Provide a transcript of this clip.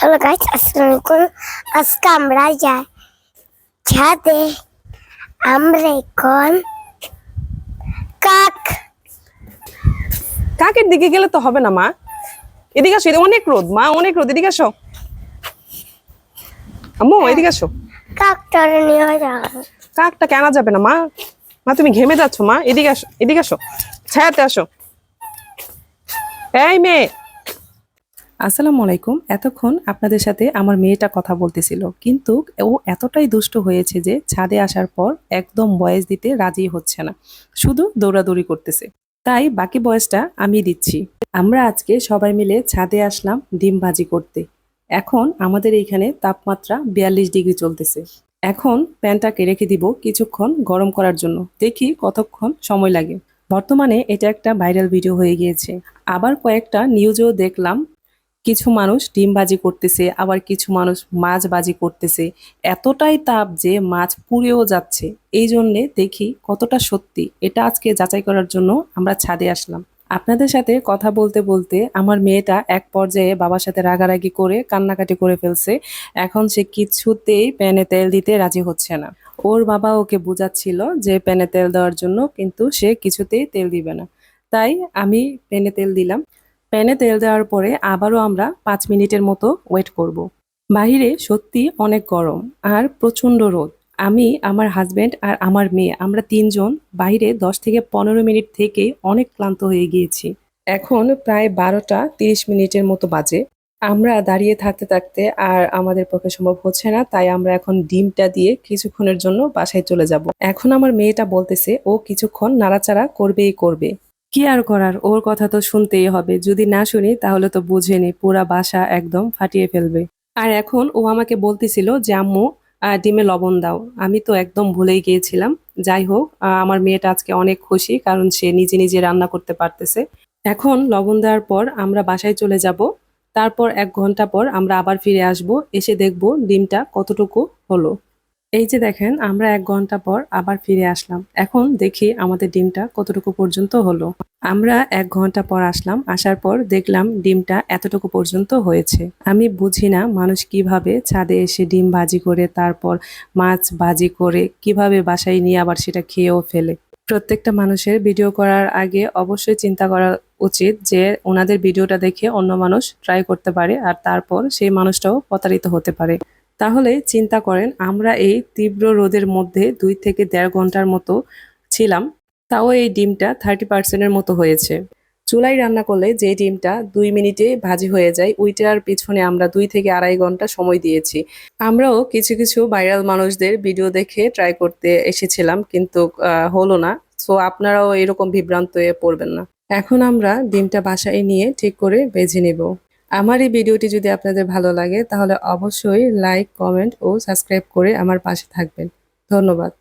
Hello guys আসসালামু আলাইকুম আজকে আমরা যাই ছাদে আমরা এখন কাক। কাকের দিকে গেলে তো হবে না মা। এদিকে আসো অনেক রোদ মা অনেক রোদ এদিকে আসো। আম্মু এদিকে আসো। কাকটা নিয়ে কাকটা কেন যাবে না মা? মা তুমি ঘেমে যাচ্ছ মা। এদিকে আসো এদিকে আসো। ছায়াতে আসো। এই মেয়ে আসসালামু আলাইকুম। এতক্ষণ আপনাদের সাথে আমার মেয়েটা কথা বলতেছিল। কিন্তু ও এতটাই দুষ্ট হয়েছে যে ছাদে আসার পর একদম বয়স দিতে রাজি হচ্ছে না। শুধু দৌড়াদৌড়ি করতেছে। তাই বাকি বয়সটা আমি দিচ্ছি। আমরা আজকে সবাই মিলে ছাদে আসলাম ডিম ভাজি করতে। এখন আমাদের এইখানে তাপমাত্রা বিয়াল্লিশ ডিগ্রি চলতেছে। এখন প্যানটাকে রেখে দিব কিছুক্ষণ গরম করার জন্য। দেখি কতক্ষণ সময় লাগে। বর্তমানে এটা একটা ভাইরাল ভিডিও হয়ে গিয়েছে। আবার কয়েকটা নিউজেও দেখলাম। কিছু মানুষ ডিম বাজি করতেছে, আবার কিছু মানুষ মাছ বাজি করতেছে। এতটাই তাপ যে মাছ পুড়েও যাচ্ছে। এই জন্যে দেখি কতটা সত্যি। এটা আজকে যাচাই করার জন্য আমরা ছাদে আসলাম। আপনাদের সাথে কথা বলতে বলতে আমার মেয়েটা এক পর্যায়ে বাবার সাথে রাগারাগি করে কান্নাকাটি করে ফেলছে। এখন সে কিছুতেই প্যানে তেল দিতে রাজি হচ্ছে না। ওর বাবা ওকে বোঝাচ্ছিল যে প্যানে তেল দেওয়ার জন্য, কিন্তু সে কিছুতেই তেল দিবে না। তাই আমি প্যানে তেল দিলাম। প্যানে তেল দেওয়ার পরে আবারও আমরা পাঁচ মিনিটের মতো ওয়েট করব। বাহিরে সত্যি অনেক গরম আর প্রচণ্ড রোদ। আমি, আমার হাজব্যান্ড আর আমার মেয়ে, আমরা তিনজন বাইরে দশ থেকে পনেরো মিনিট থেকে অনেক ক্লান্ত হয়ে গিয়েছি। এখন প্রায় বারোটা তিরিশ মিনিটের মতো বাজে। আমরা দাঁড়িয়ে থাকতে থাকতে আর আমাদের পক্ষে সম্ভব হচ্ছে না, তাই আমরা এখন ডিমটা দিয়ে কিছুক্ষণের জন্য বাসায় চলে যাব। এখন আমার মেয়েটা বলতেছে, ও কিছুক্ষণ নাড়াচাড়া করবেই করবে। কি আর করার? ওর কথা তো শুনতেই হবে। যদি না শুনি, তাহলে তো বুঝেনি, পুরা বাসা একদম ফাটিয়ে ফেলবে। আর এখন ও আমাকে বলতেছিল যে, আম্মু ডিমে লবণ দাও। আমি তো একদম ভুলেই গিয়েছিলাম। যাই হোক আমার মেয়েটা আজকে অনেক খুশি, কারণ সে নিজে নিজে রান্না করতে পারতেছে। এখন লবণ দেওয়ার পর আমরা বাসায় চলে যাব। তারপর এক ঘণ্টা পর আমরা আবার ফিরে আসব। এসে দেখব ডিমটা কতটুকু হলো। এই যে দেখেন, আমরা এক ঘণ্টা পর আবার ফিরে আসলাম। এখন দেখি আমাদের ডিমটা কতটুকু পর্যন্ত হলো। আমরা এক ঘণ্টা পর আসলাম, আসার পর দেখলাম ডিমটা এতটুকু পর্যন্ত হয়েছে। আমি বুঝি না মানুষ কীভাবে ছাদে এসে ডিম ভাজি করে, তারপর মাছ ভাজি করে কীভাবে বাসায় নিয়ে আবার সেটা খেয়েও ফেলে। প্রত্যেকটা মানুষের ভিডিও করার আগে অবশ্যই চিন্তা করা উচিত যে ওনাদের ভিডিওটা দেখে অন্য মানুষ ট্রাই করতে পারে আর তারপর সেই মানুষটাও প্রতারিত হতে পারে। তাহলে চিন্তা করেন, আমরা এই তীব্র রোদের মধ্যে দুই থেকে দেড় ঘণ্টার মতো ছিলাম, তাও এই ডিমটা থার্টি পার্সেন্টের মতো হয়েছে। চুলায় রান্না করলে যে ডিমটা দুই মিনিটে ভাজি হয়ে যায়, ওইটার পিছনে আমরা দুই থেকে আড়াই ঘণ্টা সময় দিয়েছি। আমরাও কিছু কিছু ভাইরাল মানুষদের ভিডিও দেখে ট্রাই করতে এসেছিলাম, কিন্তু হলো না। সো আপনারাও এরকম বিভ্রান্ত হয়ে পড়বেন না। এখন আমরা ডিমটা বাসায় নিয়ে ঠিক করে বেজে নেব। আমার এই ভিডিওটি যদি আপনাদের ভালো লাগে, তাহলে অবশ্যই লাইক কমেন্ট ও সাবস্ক্রাইব করে আমার পাশে থাকবেন। ধন্যবাদ।